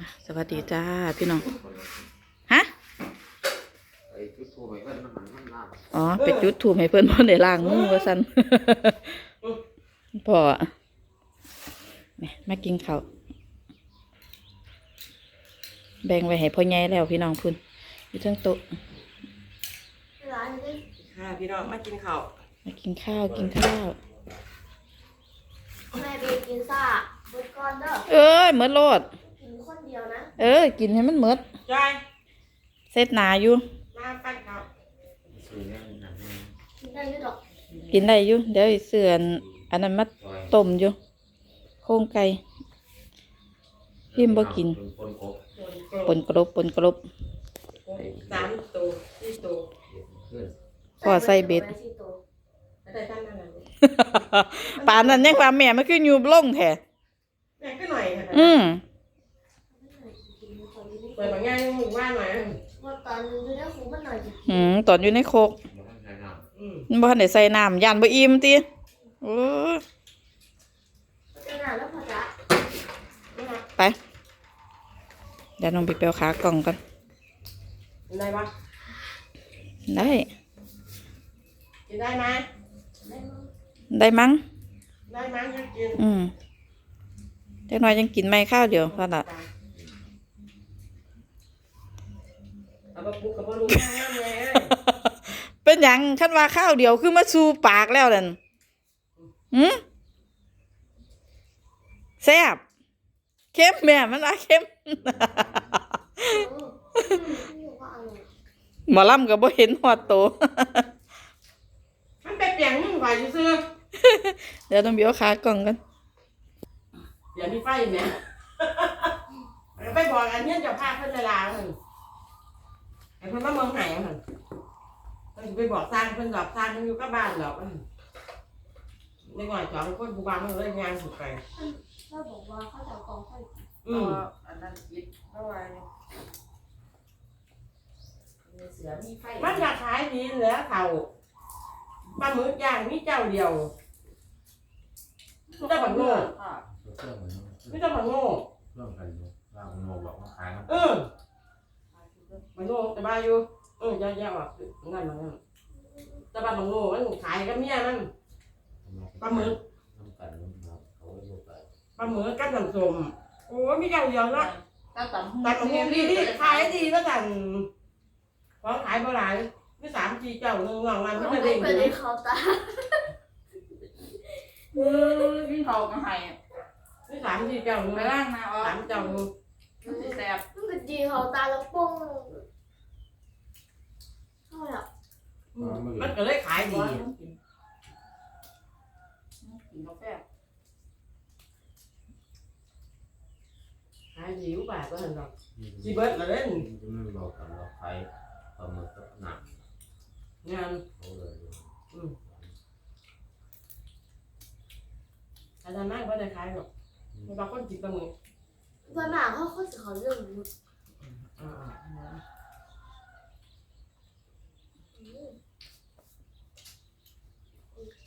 อะสวัสดีจ้าพี่น้อง ฮะไอ้จุดทูบไอ้เพิ่นมันมันมันน้ำอ๋อไปจุดถูกให้เพื่อนพ่อได้ล้างมือว่าสันพ่อแหม่มากินข้าวแบ่งไว้ให้พ่อใหญ่แล้วพี่น้องพุ่นอยู่เทั้งโต๊ะร้านนี้ค่ะพี่น้องมากินข้าวมากินข้าวกินข้าวแม่เบกินซ่าเบิดก่อนเด้อเอ้ยเหมือนโลด เออ กินให้มันเหมือดจอยเสร็จหนาอยู่ มาปั้นข้าวซื้อเนี่ยมันนั่นแน่กินได้อยี่ดอกกินได้อยู่ เดี๋ยวเสื่อนอันนั้นมาซอยต้มอยู่ โครงไก่ พิมพ์บ่กินคนโคกโกปนกรบปนกรบ สามตัวสี่ตัวเพื่อนพอใส่เบ็ดไว้ที่โต๊ะอะไรท่านนั่นน่ะป่านนั้นยังว่าแม่มันคืออยู่ลงแท้แม่ก็หน่อยค่ะอืมกินคนนี้ เปิดบางอย่างหมู่บ้านหน่อยว่าตอนอยู่ในคุกมันหน่อยจะอืมตอนอยู่ในโคกบ่ทันใช้น้ำอืมมันบ่ทันได้ใส่น้ำย่านบ่อิ่มติโอ้ยจะหนาแล้วพอจะไปเดี๋ยวน้องไปเปียวขากล่องกันได้ปะได้ กินได้ไหมได้มั้งได้มั้ง ได้ไหมยังกินอืมเด็กน้อยยังกินไม่ข้าวเดียวพอละ เอาไปปลุกกับพ่อลุงน้ำเลยเป็นหยังคันว่าข้าวเดียวคือมาสู่ปากแล้วนั่นหืมแซ่บเข้มแม่มันว่าเข้มอืมนี่ก็อร่อยหมอลำก็บ่เห็นหอดโต มันไปเปลี่ยนนึ่งกว่าอยู่ซื้อเดี๋ยวต้องเบียวขากล่องกันเดี๋ยวมีไฟเนี่ยไปบอกอันนี้จะพาเพื่อนเวลาเพิ่นไอ้ เพิ่นมาเมืองไหนเพิ่นเพิ่นไปบอกสร้างเพิ่นดอกสร้างเพิ่นอยู่กับบ้านดอกเพิ่นในหน่อยสองคนผู้บ้านมันเลยงานสุดไปเขาบอกว่าเขาจะเอากองไฟอืมอันนั้นคิดเท่าไหร่มีเสือมีไฟมันอยากขายดีเหลือเขาปลาหมึกย่างมีเจ้าเดียวไม่ได้บังโง่ค่ะเครื่องเหมือนไม่ได้บังโง่เครื่องกันอยู่ว่ามันโมบอกว่าขายน้ำเออ บังโง่แต่บ้าอยู่เออแย่ๆว่ะนั่นมันนั่นแต่บ้าบังโง่มันขายกับเมียมันปลาหมึกน้ำกันน้ำครับเขาก็อยู่ไปปลาหมึกกับน้ำส้มโอ้ยมีเจ้าเดียวละถ้าตำแต่บังโง่ดีดีขายดีแล้วกันของขายบ่หลายมีสามสี่เจ้าหนึ่งนอกนั้นมัไม่นได้ไม่เด้งเป็นเลในยเขาตาวิ่งเขาก็ให้มีสามสี่เจ้าหนึ่งไปล่างนะอ๋อสามเจ้าหนึ่งมันสิแสบมันเป็นดีเขาตาแล้วป้ง เท่าไหร่มันก็เลยขายดีกินกินกาแฟขายดีอุบาทก็เห็นดอกสิเบิร์ดละเล่นมันบอกกันว่าขายปลาหมึกกับหนังงานเขาเลยอาจารย์นั่งก็ได้ขายหรอกมันบางคนกินปลาหมึกวันหนาเขาเขาจะเขาเรื่องนี้อ่า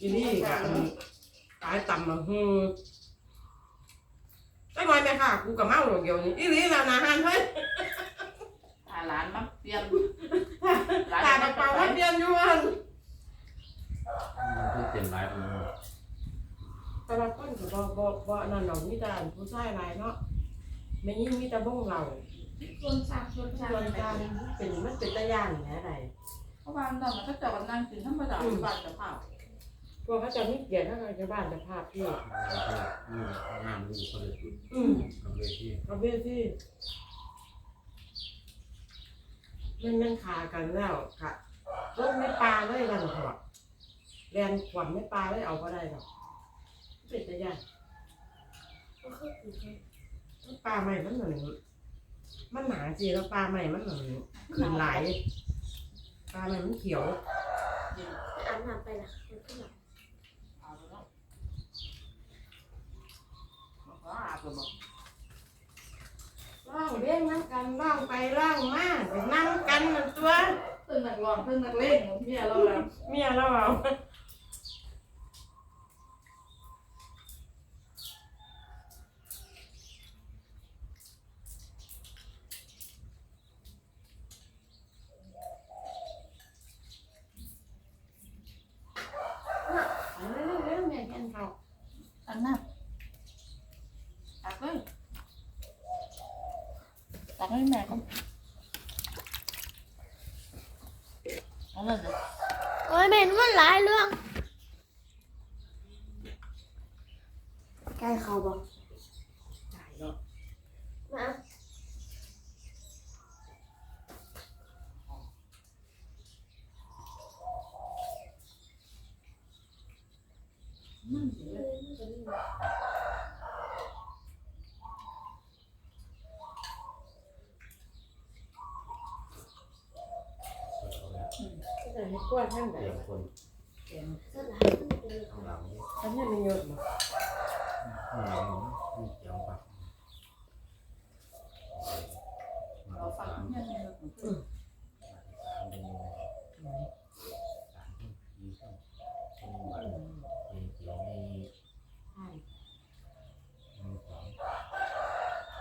อีนี่ก็ขายต่ำมาฮือไอ้บอยแม่ค่ะ กูกับเมาหรอกเดียวนี้อีนี่ละนะฮันเฮ้ยถ้าหลานมาเปลี่ยนตากระเป๋าว่าเปลี่ยนอยู่อันมันคือเต็มร้ายมันแต่ละคนก็บ่บ่บ่นั่นดอกมีแต่ผู้ชายหลายเนาะไม่ยิ่งมีแต่บ้งเราส่วนสามส่วนสามส่วนการเป็นมันเป็นตะย่านแหน่ใดเพราะว่าตอนนั้นเขาจะกันนั่งกินธรรมดาบ้านจะเผา พวกเขาจะมีเกียรติถ้าเขาจะบ้านจะภาพพี่นี่งานนี่เขาเลยจุดอืมทำเลยที่เอาเบี้ยที่มันมันขากันแล้วค่ะรถไม่ปลาเลยกันเถอะแรนขวัญไม่ปลาเลยเอาก็ได้หรอกเป็นตะย่านก็คือกินปลาใหม่มันเหมือนมันหนาจีแล้วปลาใหม่มันเหมือนขึ้นหลายปลาใหม่มันเขียวอาบน้ำไปละมันก็หลับ เอาแล้ว บอกว่าอาบแล้วบอกล่องเลี้ยงนั่งกันล่องไปล่องมาไปนั่งกันมันตัวเพิ่งนักร้องเพิ่งนักเล่นเมียเราแล้วเมียเราเอา ให้แม่ก็เอาเลยนะโอ้ยเมนมันหลายเรื่องใกล้เขาบอก จ่ายเนาะ มา มันสิ เออมันจะมี แต่ให้กล้วยข้างไหนเดี๋ยวคนแกงสลายมันจะมีข้างหลังนี่อันนี้มันเยอะมั้งนี่เกี่ยวกับ เราฟังเนี่ยเนี่ยเราถึงจะ ใช่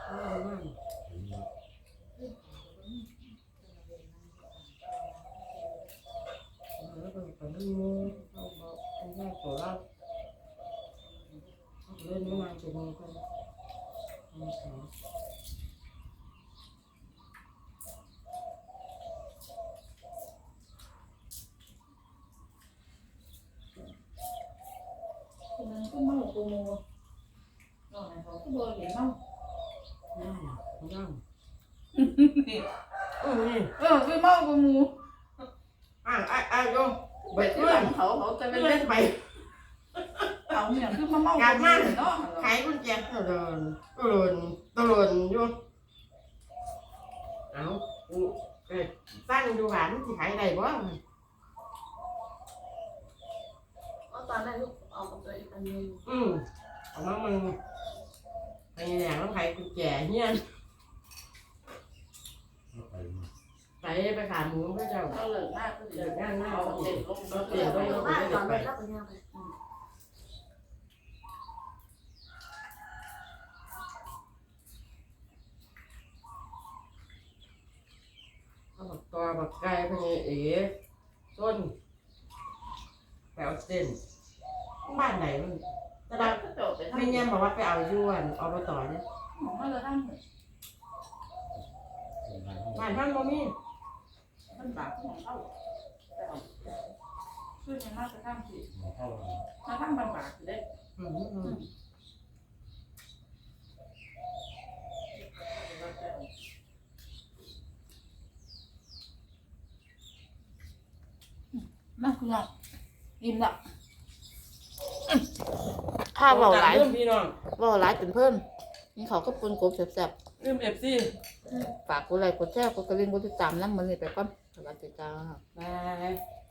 เอาเลยนั่นแล้วก็ไปนั่งงูเอาบอกอันนี้ตัวเราเอาเล่นไม่นานจะมีคนเอาขอ คนนั้นก็เมาตัวโมนอกนั้นเขาก็บอกเห็นเมา นั่งนั่ง นี่ อืมนี่เออคือเมาตัวโมอะอะอะโยมเบ็ดที่หลังเขาเขาจะไม่เล่นเล่นไปเขาเนี่ยคือมาเมา ตัวโมเนาะขายกุญแจเดินเดินเดินอยู่เอากูเอ้ยตั้งดูหวานสิขายได้บ่เอาตอนแรกลูกเอากับตัวอีกอันหนึงอืมเอามามึงไปแหน่แล้วขายกุญแจเฮียนไปไปขาหมูพระเจ้าเขาเลิกมากก็เลิกงานมากเขาเด็ดลงเราเปเปลี่ลี่ยยนนไปไปเอาบ้านตอนแรกแล้วก็ย่างไปเอาบักตอบักไก่พะเนี่ยเอ๋ต้นแปลวเส้นบ้านไหนมันตลาดก็จบไปไม่เงี้ยบอกว่าไปเอายวนเอาไปต่อเนี่ยของมันจะทำบ้านท่านบ่มี มันบาปของเขาช่วยยังมากจะทำสิถ้าทำบางบาปได้อืมอืมมาคุณน้องอิ่มละข้าวเบาหลายเริ่มพี่น้องเบาหลายจนเพิ่นนี่เขาก็ปนกบแซ่บเริ่มเอฟซีๆฝากกดไลค์กดแชร์กดกระดิ่งกดติดตามนำมื้อนี้ไปก่อน สวัสดีจ้าบาย